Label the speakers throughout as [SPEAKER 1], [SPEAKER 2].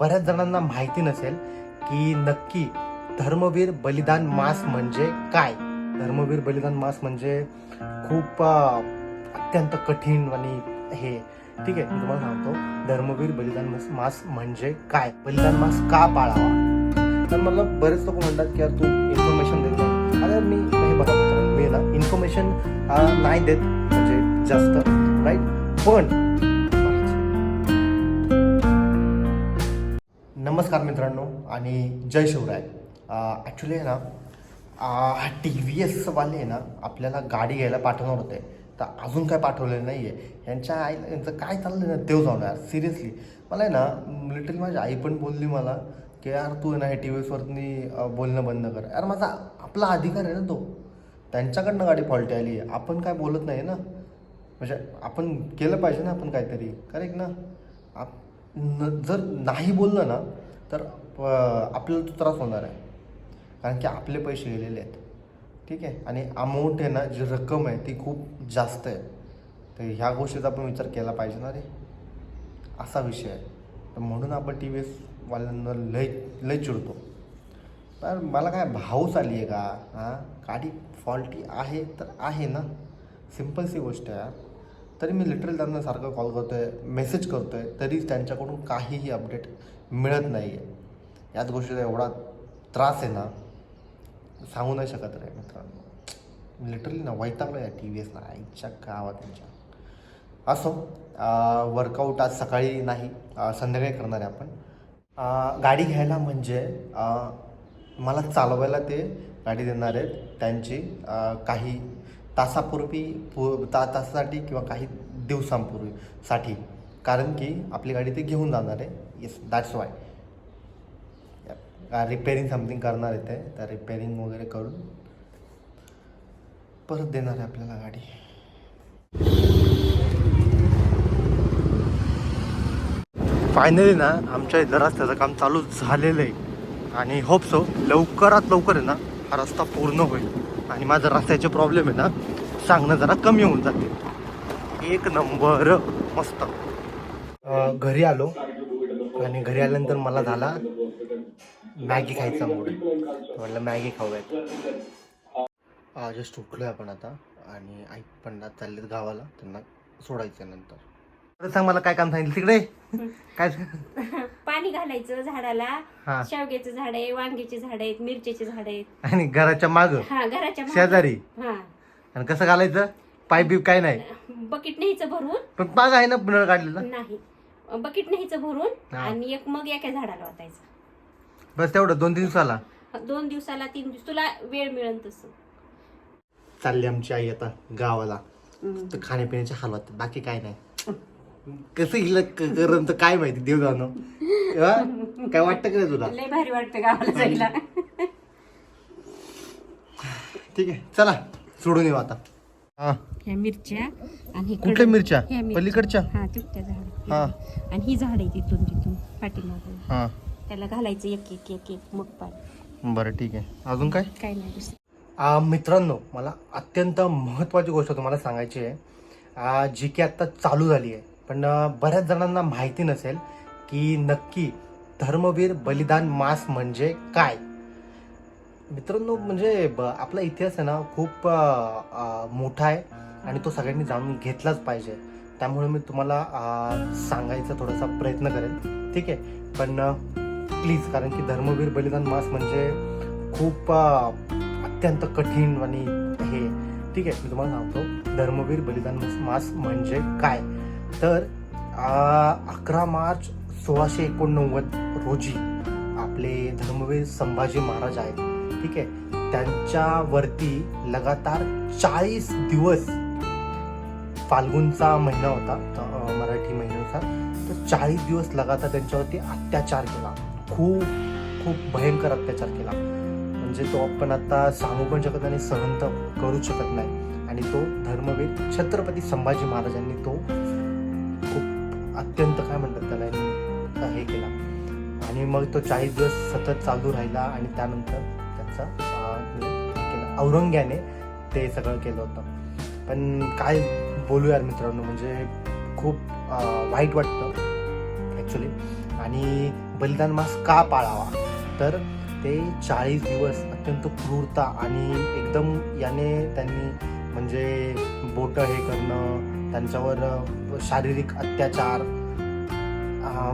[SPEAKER 1] बऱ्याच जणांना माहिती नसेल की नक्की धर्मवीर बलिदान मास म्हणजे काय? धर्मवीर बलिदान मास म्हणजे खूप अत्यंत कठीण आणि हे. ठीक आहे मी तुम्हाला सांगतो. धर्मवीर बलिदान मास- मास म्हणजे काय? बलिदान मास का पाळावा? तर मला बरेच लोक म्हणतात की यार तू इन्फॉर्मेशन देत नाही. अरे मी हे बघा मी ना इन्फॉर्मेशन नाही देत म्हणजे जास्त राईट पण नमस्कार मित्रांनो आणि जय शिवराय. ॲक्च्युली आहे ना टी व्ही एसवाले आहे ना आपल्याला गाडी घ्यायला पाठवणार होते. तर अजून काय पाठवलेलं नाही आहे यांच्या आईला यांचं काय चाललं ना देव जाऊन यार सिरियसली मला आहे ना लिटल माझी आई पण बोलली मला की यार तू आहे ना हे टी व्ही एसवरती बोलणं बंद कर. यार माझा आपला अधिकार आहे ना तो. त्यांच्याकडनं गाडी फॉल्टी आली आहे. आपण काय बोलत नाही ना. म्हणजे आपण केलं पाहिजे ना आपण काहीतरी. करेक्ट ना? आप न जर नाही बोललं ना तर प- आपल्याला तो त्रास होणार आहे. कारण की आपले पैसे गेलेले आहेत. ठीक आहे? आणि अमाऊंट आहे ना जी रक्कम आहे ती खूप जास्त आहे. तर ह्या गोष्टीचा आपण विचार केला पाहिजे ना रे. असा विषय आहे. तर म्हणून आपण टी व्ही एसवाल्यांना लय लय चिडतो. पण मला काय भाऊच आली आहे का? हां? गाडी फॉल्टी आहे तर आहे ना. सिम्पलसी गोष्ट आहे. तरी मी लिटरल त्यांना सारखं कॉल करतो आहे मेसेज करतो आहे तरी त्यांच्याकडून काहीही अपडेट मिळत नाही आहे याच गोष्टीचा एवढा त्रास आहे ना सांगू नाही शकत रे मित्रांनो. लिटरली ना वैतागलं या टी व्ही एसला आईच्या गावात त्यांच्या असो वर्कआउट आज सकाळी नाही संध्याकाळी करणार आहे आपण. गाडी घ्यायला म्हणजे मला चालवायला ते गाडी देणार आहेत त्यांची काही तासापूर्वी पू ता तासासाठी किंवा काही दिवसांपूर्वी साठी. कारण की आपली गाडी ते घेऊन जाणार आहे. Yes that's why repairing something करणार आहे ते. रिपेरिंग वगैरे करून परत देणार आहे आपल्याला गाडी. फायनली ना आमच्या इथं रस्त्याचं काम चालू झालेलं आहे. आणि होप सो लवकरात लवकर आहे ना हा रस्ता पूर्ण होईल. आणि माझा रस्त्याचे प्रॉब्लेम आहे ना सांगणं जरा कमी होऊन जाते. एक नंबर. मस्त. घरी आलो. आणि घरी आल्यानंतर मला झाला मॅगी खायचा मूड म्हटलं मॅगी खाऊयात. जस्ट उठलो आपण आता. आणि आई पण ना चाललेत गावाला त्यांना सोडायचं नंतर. परत सांग मला काय काम सांगितलं तिकडे. काय
[SPEAKER 2] पाणी घालायचं झाडाला
[SPEAKER 1] हा.
[SPEAKER 2] शेवग्याचं झाड आहे वांग्याची झाड आहेत मिरच्याची झाड आहेत.
[SPEAKER 1] आणि घराच्या माग.
[SPEAKER 2] हा घराच्या मागं-
[SPEAKER 1] शेजारी.
[SPEAKER 2] हा.
[SPEAKER 1] आणि कसं घालायचं? पाईप बीप काय नाही.
[SPEAKER 2] बकेट न्यायचं भरून.
[SPEAKER 1] पण माग आहे ना नळ काढलेला?
[SPEAKER 2] नाही. बकेट न्यायचं भरून
[SPEAKER 1] हा.
[SPEAKER 2] आणि एक मग एका झाडाला वाटायचं
[SPEAKER 1] बस तेवढं दोन तीन दिवसाला.
[SPEAKER 2] दोन दिवसाला तीन दिवस. तुला वेळ मिळेल तसं.
[SPEAKER 1] चालली आमची आई आता गावाला. तर खाण्यापिण्याचे हाल होते बाकी काय नाही. कसं गेलं करण तर काय माहिती? देव जाणं. काय वाटतं का रे तुला?
[SPEAKER 2] लय भारी वाटतं गावाला जायला.
[SPEAKER 1] ठीक आहे चला सोडून येऊ आता. हा.
[SPEAKER 2] ह्या मिरच्या आणि
[SPEAKER 1] कुठल्या मिरच्या?
[SPEAKER 2] ह्या.
[SPEAKER 1] पलीकडच्या?
[SPEAKER 2] हा झाड.
[SPEAKER 1] हा.
[SPEAKER 2] आणि ही झाड आहे तिथून तिथून पाठीमागून
[SPEAKER 1] हा.
[SPEAKER 2] त्याला घालायचं एक एक एक एक मग पाणी
[SPEAKER 1] बरं ठीक आहे. अजून काय?
[SPEAKER 2] काय नाही दुसरं.
[SPEAKER 1] आ, मित्रांनो मला अत्यंत महत्त्वाची गोष्ट तुम्हाला सांगायची आहे. आ, जी की आत्ता चालू झाली आहे. पण बऱ्याच जणांना माहिती नसेल की नक्की धर्मवीर बलिदान मास म्हणजे काय? मित्रांनो म्हणजे ब आपला इतिहास आहे ना खूप मोठा आहे आणि तो सगळ्यांनी जाणून घेतलाच पाहिजे. त्यामुळे मी तुम्हाला सांगायचा थोडासा प्रयत्न करेन. ठीक आहे? पण प्लीज कारण की धर्मवीर बलिदान मास म्हणजे खूप अत्यंत कठीण आणि हे. ठीक आहे? मी तुम्हाला सांगतो धर्मवीर बलिदान मास म्हणजे काय? तर अकरा मार्च सोळाशे एकोणनव्वद रोजी आपले धर्मवीर संभाजी महाराज आहेत. ठीक आहे? त्यांच्यावरती लगातार चाळीस दिवस फाल्गुनचा महिना होता मराठी महिन्याचा. तर चाळीस दिवस लगातार त्यांच्यावरती अत्याचार केला. खूप खूप भयंकर अत्याचार केला. म्हणजे तो आपण आता सांगू पण शकत नाही सहन तर शकत नाही. आणि तो धर्मवीर छत्रपती संभाजी महाराजांनी तो अत्यंत काय म्हणतात त्याला हे केला. आणि मग तो चाळीस दिवस सतत चालू राहिला आणि त्यानंतर त्याचा हे केलं. औरंग्याने ते सगळं केलं होतं. पण काय बोलू यार मित्रांनो म्हणजे खूप वाईट वाटतं ॲक्च्युली आणि बलिदान मास का पाळावा? तर ते चाळीस दिवस अत्यंत क्रूरता आणि एकदम याने त्यांनी म्हणजे बोटं हे करणं त्यांच्यावर शारीरिक अत्याचार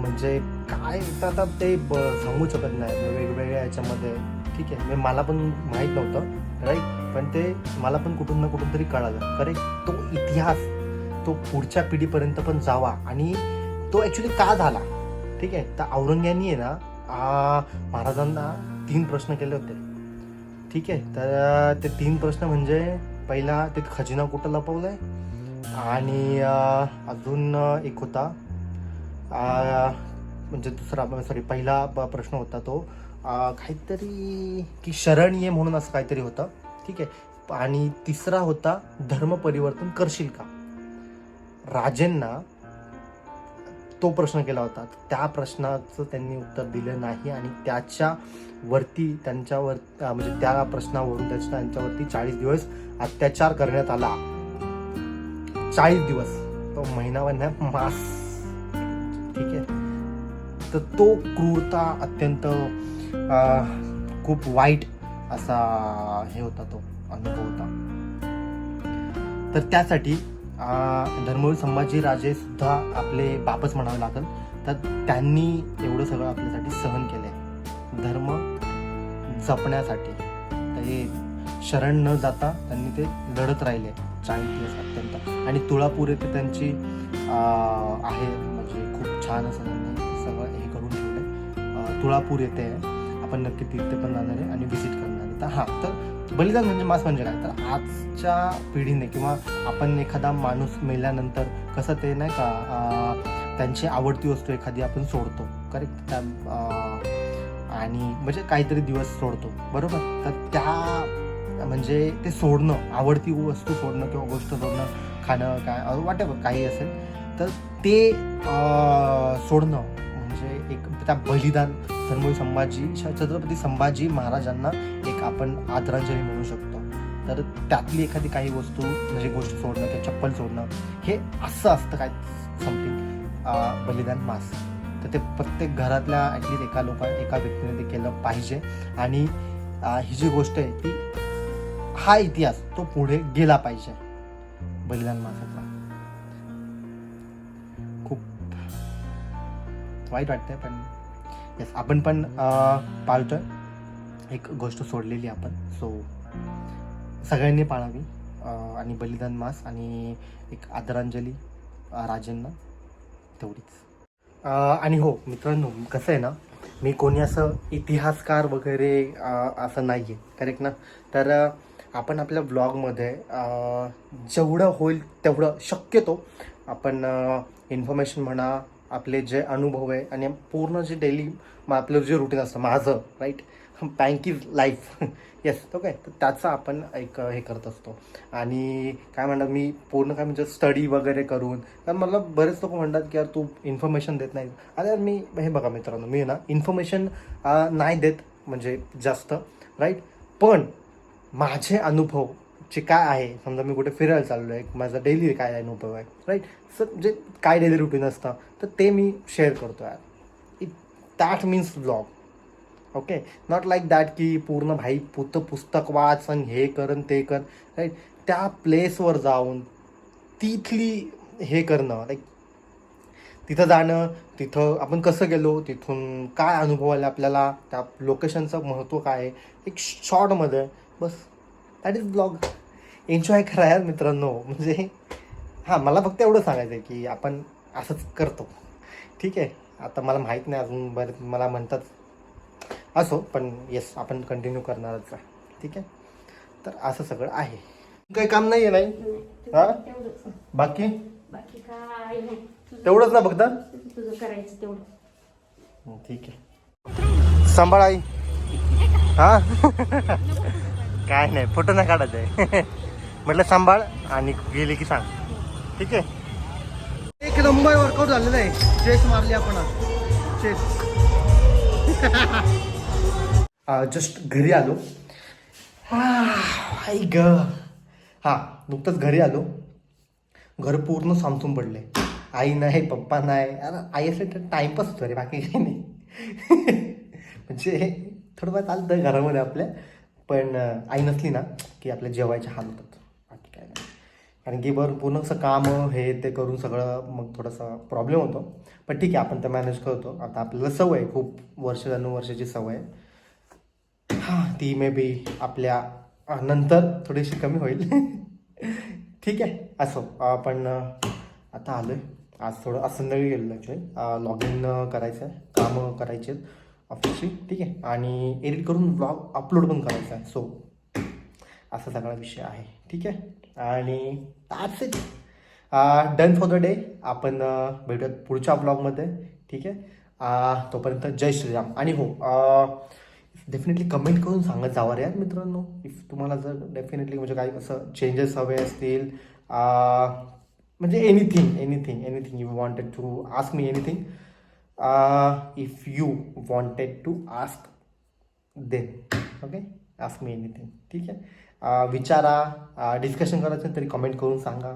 [SPEAKER 1] म्हणजे काय आता ते ब सांगू शकत नाही. म्हणजे वेगवेगळ्या याच्यामध्ये. ठीक आहे. म्हणजे मला पण माहीत नव्हतं. राईट पण ते मला पण कुठून ना कुठून तरी कळालं. करेक्ट तो इतिहास तो पुढच्या पिढीपर्यंत पण जावा. आणि तो ॲक्च्युली का झाला? ठीक आहे. तर औरंग्यानी आहे ना महाराजांना तीन प्रश्न केले होते. ठीक आहे. तर ते तीन प्रश्न म्हणजे पहिला ते खजिना कुठं लपवलाय? आणि अजून एक होता. म्हणजे दुसरा सॉरी पहिला प- प्रश्न होता तो. काहीतरी की शरण ये म्हणून असं काहीतरी होतं. ठीक आहे. आणि तिसरा होता धर्म परिवर्तन करशील का? राजेंना तो प्रश्न केला होता. त्या प्रश्नाचं त्यांनी उत्तर दिलं नाही आणि त्याच्या वरती त्यांच्यावर म्हणजे त्या प्रश्नावरून त्याच्या त्यांच्यावरती चाळीस दिवस अत्याचार करण्यात आला. चाळीस दिवस. तो महिना नाही मास. ठीक आहे. तर तो क्रूरता अत्यंत खूप वाईट असा हे होता तो अनुभव होता. तर त्यासाठी धर्मवीर संभाजी राजे सुद्धा आपले बापच म्हणावे लागेल. तर त्यांनी एवढं सगळं आपल्यासाठी सहन केलं आहे धर्म जपण्यासाठी. तर हे शरण न जाता त्यांनी ते लढत राहिले चाळीस दिवस अत्यंत. आणि तुळापूर येथे त्यांची आहे. म्हणजे खूप छान असं त्यांनी सगळं हे करून आहे तुळापूर येथे आहे. आपण नक्की तिथे पण जाणार आहे आणि व्हिजिट करणार आहे. तर हां तर बलिदान म्हणजे मास म्हणजे काय तर आजच्या पिढीने किंवा आपण एखादा माणूस मेल्यानंतर कसं ते नाही का त्यांची आवडती वस्तू एखादी आपण सोडतो. करेक्ट त्या आणि म्हणजे काहीतरी दिवस सोडतो. बरोबर? तर त्या म्हणजे ते सोडणं आवडती वस्तू सोडणं किंवा गोष्ट सोडणं खाणं काय वाटे काही असेल तर ते सोडणं म्हणजे एक त्या बलिदान धर्मवीर संभाजी छत्रपती संभाजी महाराजांना एक आपण आदरांजली म्हणू शकतो. तर त्यातली एखादी काही वस्तू म्हणजे गोष्ट सोडणं किंवा चप्पल सोडणं हे असं असतं काय? समथिंग बलिदान मास. तर ते प्रत्येक घरातल्या ॲटलीस्ट एका लोक एका व्यक्तीने ते केलं पाहिजे. आणि ही जी गोष्ट आहे ती हा इतिहास तो पुढे गेला पाहिजे. बलिदान मासाचा. खूप वाईट वाटतंय पण येस आपण पण पाळतोय. एक गोष्ट सोडलेली आपण. सो सगळ्यांनी पाळावी आणि बलिदान मास आणि एक आदरांजली राजांना राजेंना. तेवढीच. आणि हो मित्रांनो कसं आहे ना मी कोणी असं इतिहासकार वगैरे असं नाही आहे करेक्ट ना? तर आपण आपल्या ब्लॉगमध्ये जेवढं होईल तेवढं शक्यतो आपण इन्फॉर्मेशन म्हणा आपले जे अनुभव आहे आणि पूर्ण जे डेली आपलं जे रुटीन असतं माझं right bank is life yes तो काय? तर त्याचं आपण एक हे करत असतो. आणि काय म्हणतात मी पूर्ण काय म्हणजे स्टडी वगैरे करून कारण मला बरेच लोक म्हणतात की यार तू इन्फॉर्मेशन देत नाही अरे यार मी हे बघा मित्रांनो मी ना इन्फॉर्मेशन नाही देत म्हणजे जास्त राईट पण माझे अनुभव जे काय आहे समजा मी कुठे फिरायला चाललो आहे माझा डेली काय अनुभव आहे राईट सर जे काय डेली रुटीन असतं तर ते मी शेअर करतो यार. It that means blog okay not like that की पूर्ण भाई पुत पुस्तक वाच आणि हे करन ते कर राईट त्या प्लेसवर जाऊन तिथली हे करणं लाईक तिथं जाणं तिथं आपण कसं गेलो तिथून काय अनुभव आले आपल्याला त्या लोकेशनचं महत्त्व काय आहे? एक शॉर्टमध्ये बस दॅट इज ब्लॉग एन्जॉय करा यार मित्रांनो. म्हणजे हां मला फक्त एवढं सांगायचं आहे की आपण असंच करतो. ठीक आहे? आता मला माहीत नाही अजून बरं मला म्हणतात असो पण येस आपण कंटिन्यू करणारच आहे. ठीक आहे? तर असं सगळं आहे. काही काम नाही आहे नाही? हा? बाकी?
[SPEAKER 2] बाकी काय नाही. तुझं-
[SPEAKER 1] तेवढंच ना फक्त?
[SPEAKER 2] तुझं करायचं तेवढं.
[SPEAKER 1] ठीक आहे. सांभाळ आई. हा? काय नाही फोटो नाही काढायचं आहे. म्हटलं सांभाळ आणि गेले की सांग. ठीक आहे? एक नंबर वर्कआउट झालेलं आहे. चेस मारली आपण चेस जस्ट घरी आलो. आई ग. हां नुकतंच घरी आलो. घर पूर्ण सामसून पडले. आई नाही पप्पा नाही. अरे आई असेल तर टाइमपास होतो रे बाकी काही नाही. म्हणजे थोडंफार चालतं घरामध्ये आपल्या. पण आई नसली ना की आपल्या जेवायचे हाल होतात. बाकी काय नाही. कारण की बरं पूर्ण असं काम हे ते करून सगळं मग थोडासा प्रॉब्लेम होतो. पण ठीक आहे आपण तर मॅनेज करतो. आता आपल्याला सवय आहे, खूप वर्ष वर्षाची सवय आहे. हां ती मे बी आपल्या नंतर थोडीशी कमी होईल. ठीक आहे असो. आपण आता आलो आहे आज थोडं आज संध्याकाळी गेलेलो ॲक्च्युली लॉग इन करायचं आहे कामं करायची आहेत ऑफिसची ठीक आहे. आणि एडिट करून ब्लॉग अपलोड पण करायचा आहे सो असा सगळा विषय आहे. ठीक आहे? आणि that's it done for the day आपण भेटूयात पुढच्या ब्लॉगमध्ये ठीक आहे? तोपर्यंत जय श्रीराम. आणि हो डेफिनेटली कमेंट करून सांगत जावा रे यार मित्रांनो. इफ तुम्हाला जर डेफिनेटली म्हणजे काही असं चेंजेस हवे असतील म्हणजे anything anything anything you wanted to ask me anything if you wanted to ask then okay ask me anything ठीक आहे? विचारा डिस्कशन करायचं तरी कमेंट करून सांगा.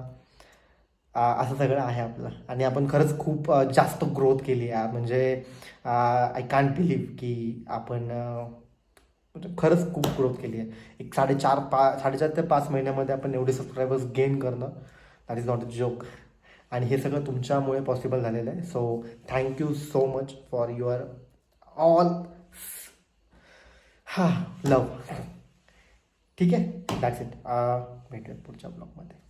[SPEAKER 1] असं सगळं आहे आपलं. आणि आपण खरंच खूप जास्त ग्रोथ केली आहे. म्हणजे आय कांट बिलीव्ह की आपण म्हणजे खरंच खूप ग्रोथ केली आहे. एक साडेचार पा साडेचार ते पाच महिन्यामध्ये आपण एवढे सबस्क्रायबर्स गेन करणं that is not a joke आणि हे सगळं तुमच्यामुळे पॉसिबल झालेलं आहे. So thank you so much for your all हां लव ठीक आहे? दॅट्स इट भेटूया पुढच्या ब्लॉगमध्ये